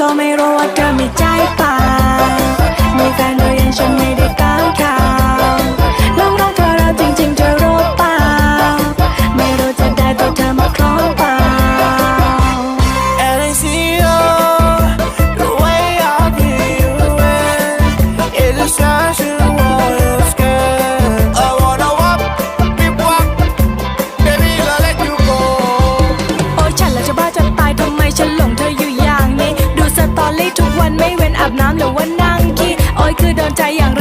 ก็ไม่รู้ว่าเธอมีใจปล่า อาบน้ำหรือว่านั่งคิดโอ้ยคือโดนใจอย่าง